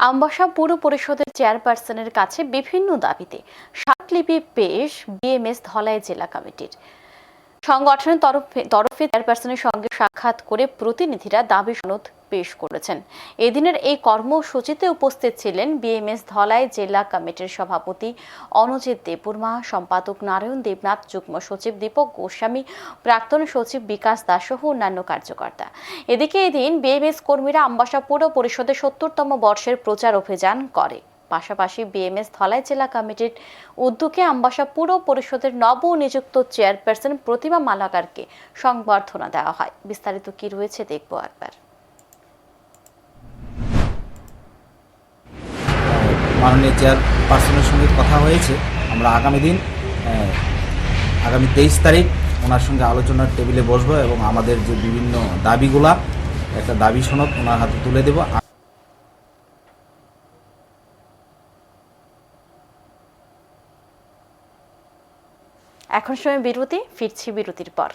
আমবাসা পুর পরিষদের চেয়ারপারসনের কাছে বিভিন্ন দাবিতে স্মারকলিপি পেশ বিএমএস ধলাই জেলা কমিটির। সংগঠনের তরফে তরফে চেয়ারপারসনের সঙ্গে সাক্ষাৎ করে প্রতিনিধিরা দাবি সনদ পেশ করেছেন। এদিনের এই কর্মসূচিতে উপস্থিত ছিলেন বিএমএস ধলাই জেলা কমিটির সভাপতি অনুজিৎ দেববর্মা, সম্পাদক নারায়ণ দেবনাথ, যুগ্ম সচিব দীপক গোস্বামী, প্রাক্তন সচিব বিকাশ দাস সহ অন্যান্য কার্যকর্তা। এদিকে এদিন বিএমএস কর্মীরা আম্বাসা পৌর পরিষদের সত্তরতম বর্ষের প্রচার অভিযান করে। পাশাপাশি বিএমএস ধলাই জেলা কমিটির উদ্যোগে আমবাসা পুর পরিষদের নবনিযুক্ত চেয়ারপারসন প্রতিমা মালাকারকে সংবর্ধনা দেওয়া হয়। বিস্তারিত কি রয়েছে দেখব একবার। মাননীয় চেয়ারপারসনের সঙ্গে কথা হয়েছে। আমরা আগামী দিন আগামী তেইশ তারিখ ওনার সঙ্গে আলোচনার টেবিলে বসবো এবং আমাদের যে বিভিন্ন দাবিগুলা, একটা দাবি সনদ ওনার হাতে তুলে দেবো। এখন সময় বিরতি ফিরছি বিরতির পর।